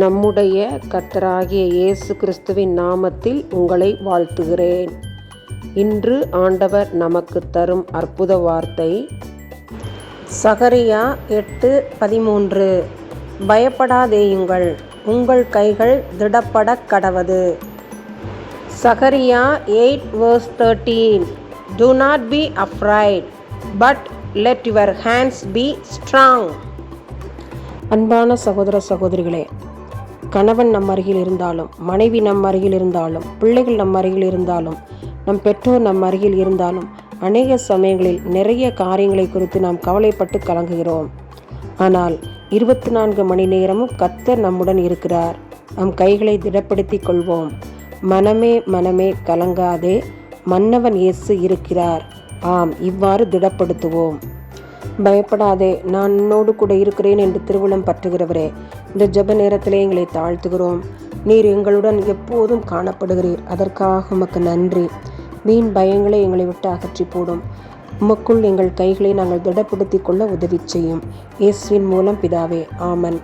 நம்முடைய கர்த்தராகிய இயேசு கிறிஸ்துவின் நாமத்தில் உங்களை வாழ்த்துகிறேன். இன்று ஆண்டவர் நமக்கு தரும் அற்புத வார்த்தை சகரியா எட்டு பதிமூன்று பயப்படாதேயுங்கள் உங்கள் கைகள் திடப்பட கடவது. Zechariah eight verse thirteen do not be afraid but let your hands be strong அன்பான சகோதர சகோதரிகளே கணவன் நம் அருகில் இருந்தாலும் மனைவி நம் அருகில் இருந்தாலும் பிள்ளைகள் நம் அருகில் இருந்தாலும் நம் பெற்றோர் நம் அருகில் இருந்தாலும் அநேக சமயங்களில் நிறைய காரியங்களை குறித்து நாம் கவலைப்பட்டு கலங்குகிறோம். ஆனால் இருபத்தி நான்கு மணி நேரமும் கத்தர் நம்முடன் இருக்கிறார். நம் கைகளை திடப்படுத்திக் கொள்வோம். மனமே மனமே கலங்காதே மன்னவன் இயேசு இருக்கிறார். ஆம் இவ்வாறு திடப்படுத்துவோம். பயப்படாதே நான் உன்னோடு கூட இருக்கிறேன் என்று திருவிழம் பற்றுகிறவரே இந்த ஜெப நேரத்திலே எங்களை தாழ்த்துகிறோம். நீர் எங்களுடன் எப்போதும் காணப்படுகிறீர். அதற்காக உமக்கு நன்றி. வீண் பயங்களை எங்களை விட்டு அகற்றி போடும். உமக்குள் எங்கள் கைகளை நாங்கள் திடப்படுத்திக் கொள்ள உதவி செய்யும். இயேசுவின் மூலம் பிதாவே ஆமன்.